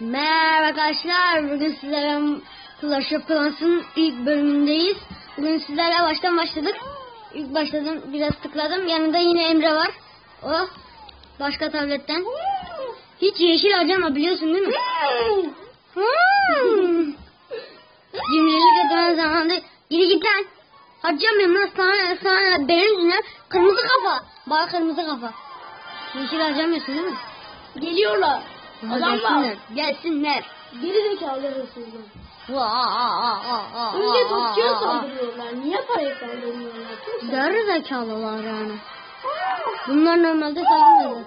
Merhaba arkadaşlar. Bugün sizlerle Clash of Clans'ın ilk bölümündeyiz. Bugün sizlerle baştan başladık. İlk başladım biraz tıkladım. Yanında yine Emre var. O başka tabletten. Hiç yeşil harcama biliyorsun değil mi? Hmm. Cimrilik eden zamanda geri git lan. Harcamıyorum lan sana, sana benim yüzümden kırmızı kafa. Bak kırmızı kafa. Yeşil harcamıyorsun değil mi? Geliyorlar. Adamlar. Gelsinler. Geri zekalı. Vaa, Önce topçuya saldırıyorlar. Niye paraya saldırmıyorlar? Yarı zekalılar yani. Bunlar normalde saldırmıyorlar.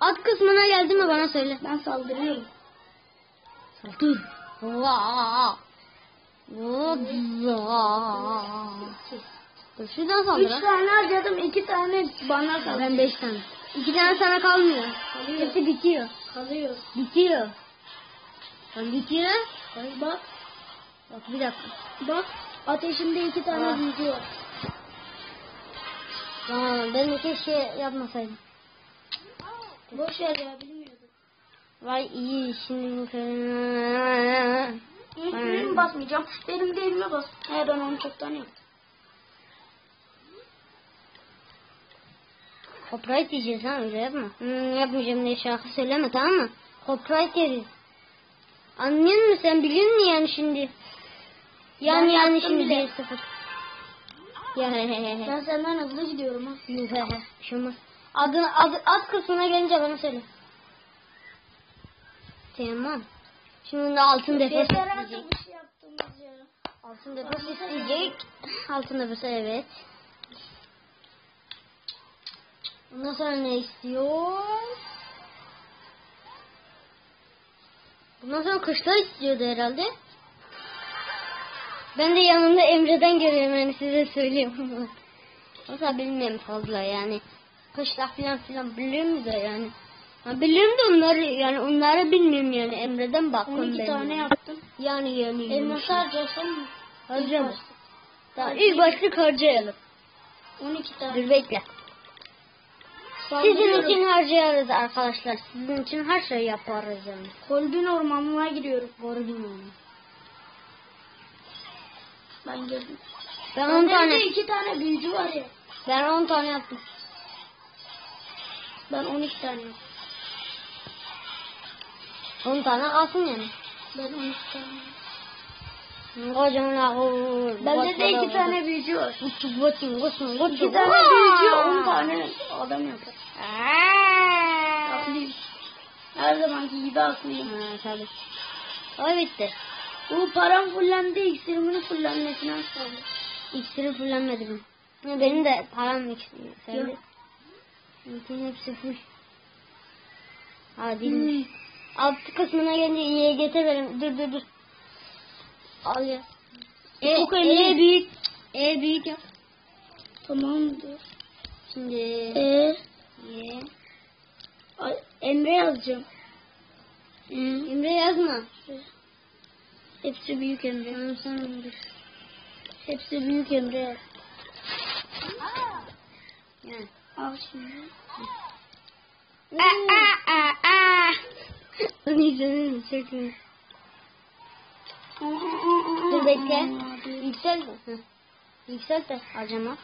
At kısmına geldi mi bana söyle. Ben saldırıyorum. Saldır. Şuradan saldır. Üç tane harcadım. iki tane bana kaldı. Ben beş tane. İki tane sana kalmıyor. Hepsi bitiyor. Kalıyor. Bitiyor. Lan bitiyor. Bak bak. Bak bir dakika. Bak. Ateşimde iki tane Ah. büyücü var. Tamam ben de keşke yapmasaydım. Boş ver ya bilmiyordum. Vay iyi şimdi İlk benim basmayacağım. Benim değilime bas. He ben onu çoktan yaptım. Copyright diyeceğiz ha öyle yapma. Hmm, yapmayacağım diye şarkı söyleme tamam mı? Copyright yeriz. Anlıyor musun sen biliyor musun yani şimdi? Yani Ben yani şimdi bile. bir sıfır. Ya he he he. Ben senden hızlı gidiyorum ha. He he. Bir şey. Adını, adı, ad kısmına gelince bana söyle. Tamam. Şimdi altın Yeter isteyecek. şey. Altın defos isteyecek. Altın defos evet. Ondan sonra ne istiyor? Bundan sonra kışla istiyordu herhalde. Ben de yanında Emre'den görüyorum yani size söyleyeyim. Mesela bilmiyorum fazla yani. Kışla filan filan biliyorum da yani. Ha, biliyorum da onları yani onları bilmiyorum yani Emre'den baktım 12 ben. tane yaptım. Yani yani. Elması harcarsam mı? Harcama. İlk Tamam ilk başlık harcayalım. 12 tane. Dur bekle. Sizin için harcayarız arkadaşlar. Sizin için her şeyi yaparız yani. Kolbin ormanına giriyorum. Doğru bilmiyorum. Ben girdim. Ben 10 Bende tane. de iki tane büyücü var ya. Ben 10 tane yaptım. Ben 12 tane. 10 tane kalsın yani. Ben 12 tane. Kocaman ağır. Bende de iki tane büyücü var. Kutu kutu kutu kutu. İki tane büyücü 10 tane adam yapar. Haklıyım. Her zamanki gibi haklıyım. Ha tabii. O bitti. Bu param fullendi. İksirimin fullenmesine az kaldı. İksiri fullenmedi mi? Benim de param iksiri. De. Bütün hepsi full. Ha değilmiş. Alt kısmına gelince getir benim. Dur dur dur. Al ya. E, Çok e, büyük. E büyük yap. Tamamdır. Şimdi. Ye. ay, Emre yazacağım. Emre yazma. Hepsi büyük Emre. Tamam sen dur. Hepsi büyük Emre yaz. Yani. Al şimdi. Aa aa aa aa. Onu izledin mi? Çekme. Dur bekle. Yüksel. Hı. Yüksel de harcama.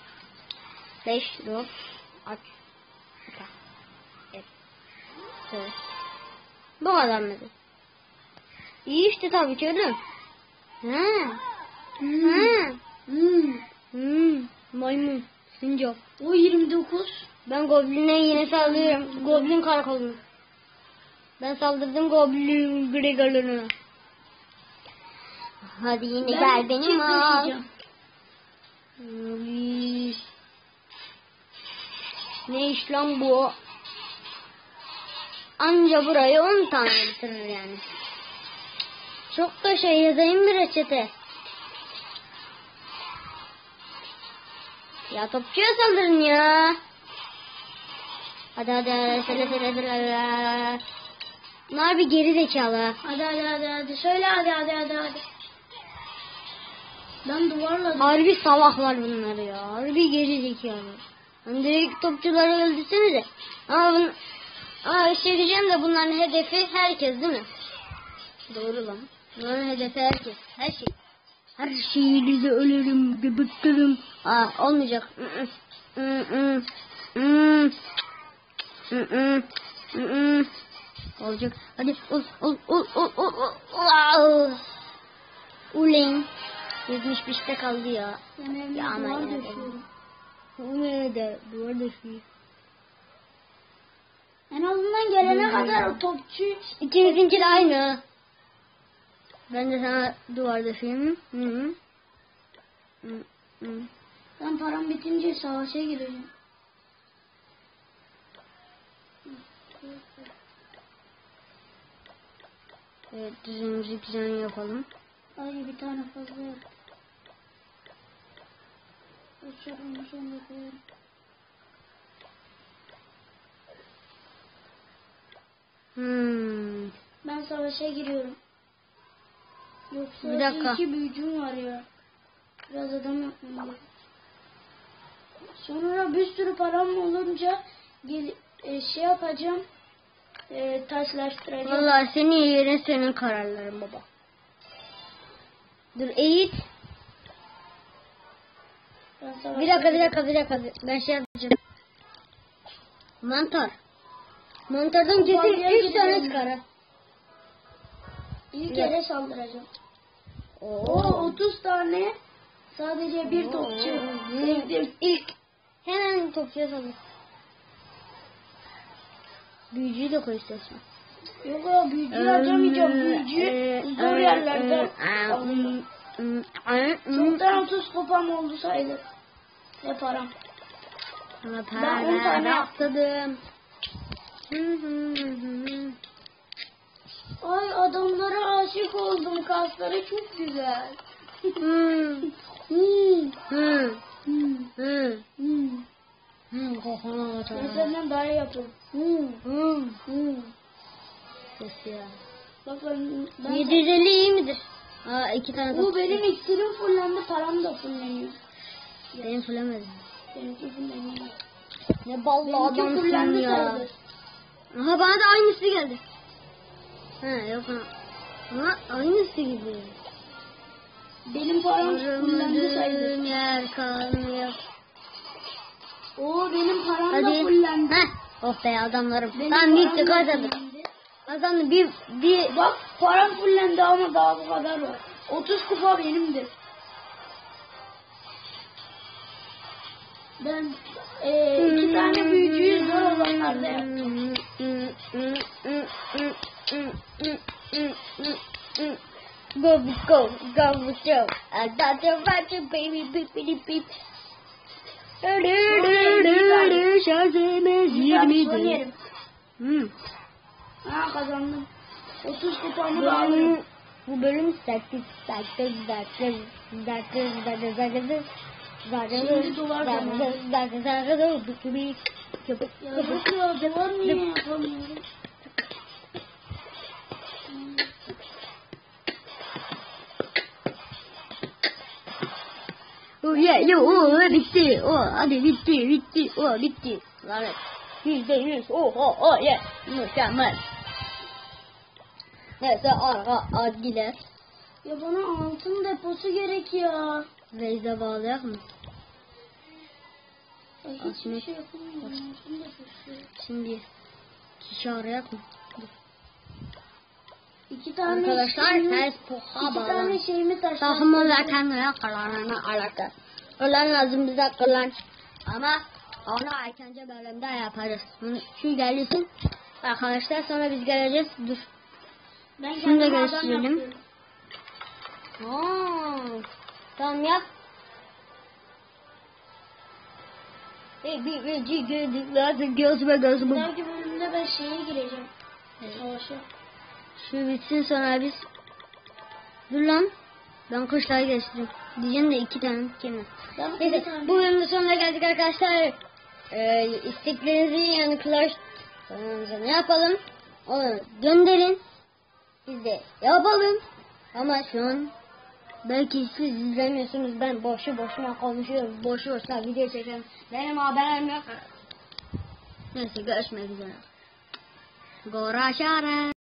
5 dur. Aç. Evet. Şöyle. Bu kadar mıydı? İyi işte tabii gördün. Ha. Ha. Hmm. Hmm. Maymun. Sincap. O 29. Ben Goblin'e yine saldırıyorum. Goblin karakoluna. Ben saldırdım Goblin Gregor'una. Hadi yine gel benim al. Ne iş lan bu? Anca burayı 10 tane bitirir yani. Çok da şey yazayım bir reçete. Ya topçuya saldırın ya. Hadi hadi hadi söyle söyle söyle. Bunlar bir geri zekalı. Hadi hadi hadi hadi. Söyle hadi hadi hadi hadi. Ben duvarladım. Harbi salaklar bunlar ya. Harbi geri zekalı. Hani direkt topçuları öldürsenize. Ama bunu Ama bir şey diyeceğim de bunların hedefi herkes değil mi? Doğru lan. Bunların hedefi herkes. Her şey. Her şeyinize ölürüm, göbüktürüm. Aa olmayacak. Mm, mm, mm. Olacak. Hadi ul ul ul ul ul ul. Wow. Ulen. 75'te kaldı ya. Evde Ya ama duvar yine de. döşüyorum. Bu ne de duvar şey. En azından gelene kadar topçu İkimizinki de aynı. Ben de sana duvar döşeyim. Hı hı. Hı hı. ben param bitince savaşa gireceğim. Evet düzenimizi güzel yapalım. Ay bir tane fazla yap. Uçakın sonunda koyarım. Hmm. Ben savaşa giriyorum. Yoksa Bir dakika. iki büyücüm var ya. Biraz adam yapmam. Sonra bir sürü param olunca gel, e, şey yapacağım. E, taşlaştıracağım. Vallahi senin yerin senin kararların baba. Dur eğit. Bir dakika bir dakika bir dakika. Ben şey yapacağım. Mantar. Mantardan kesin Mantıya 3 tane çıkar. Bir yere saldıracağım. Oo. 30 tane sadece bir topçu. Sevdim. İlk hemen topçuya salın. Büyücüyü de koy istersen. Yok o büyücü harcamayacağım. Büyücü zor yerlerden alındı. Çoktan 30 kupam oldu sayılır. Ne param. Sana Ben on tane hı. Ay adamlara aşık oldum. Kasları çok güzel. Hı Hmm. Hmm. Hmm. Ben daha iyi yapıyorum. Hmm. Hı. Hmm. Ses ya. Bak ben, ben 750 iyi midir? Aa iki tane bu benim iksirim fullendi. Param da fulleniyor. Benim fullemedim. Benimki fulleniyor. Ne ballı adamsın fullendi ya. sayılır. Aha bana da aynısı geldi. Ha yok ha. Ama aynısı gibi. Benim param fullendi sayılır. Yer kalmıyor. Oo benim param da Hadi. fullendi. Heh. Oh be adamlarım. Benim Tamam param bitti Kazandık bir bir Bak param fullendi ama daha bu kadar var. 30 kupa benimdir. Ben eee iki tane büyücüyü zor olanlarda yaptım. Go go go go. I got the right to baby beep beep beep. Şarjımız Bir tane 20 son yerim. Hmm. Ha kazandım. 30 kupamı Bu da aldım. bu bölüm 8 8 9 9 9 9 Şimdi duvar zamanı. Ya bu ya duvar niye yapamıyorum? Oh yeah, yo, oh, bitti, oh, hadi bitti, bitti, oh, bitti. Lanet. Yüzde yüz, oh, oh, oh, yeah, mükemmel. Neyse, arka ad gider. Ya bana altın deposu gerek ya. Reyze bağlayak mı? Ya hiçbir şey yapamıyorum. Altın deposu. Şimdi kişi arayak mı? İki tane Arkadaşlar, ters poha İki bağlan. tane şeyimi taşlar. Takım olarak kalanına alaka. Kılan lazım bize kılan. Ama onu erkence bölümde yaparız. Bunu- Şu gelirsin. Arkadaşlar sonra biz geleceğiz. Dur. Ben Şunu da gösterelim. Aa, tamam yap. Hey, bir bir gördük lazım gözüme gözüme. Belki bölümde ben şeye gireceğim. Savaşa. Şu bitsin sonra biz. Dur lan. Ben kuşlar geçtim. Diyeceğim de iki tane bir Neyse tane- bu bölümün sonuna geldik arkadaşlar. Ee, isteklerinizi yani Clash kanalımıza ne yapalım? Onu gönderin. Biz de yapalım. Ama şu an belki siz izlemiyorsunuz. Ben boşu boşuna konuşuyorum. Boşu boşuna video çekiyorum. Benim haberim yok. Neyse görüşmek üzere. Görüşürüz.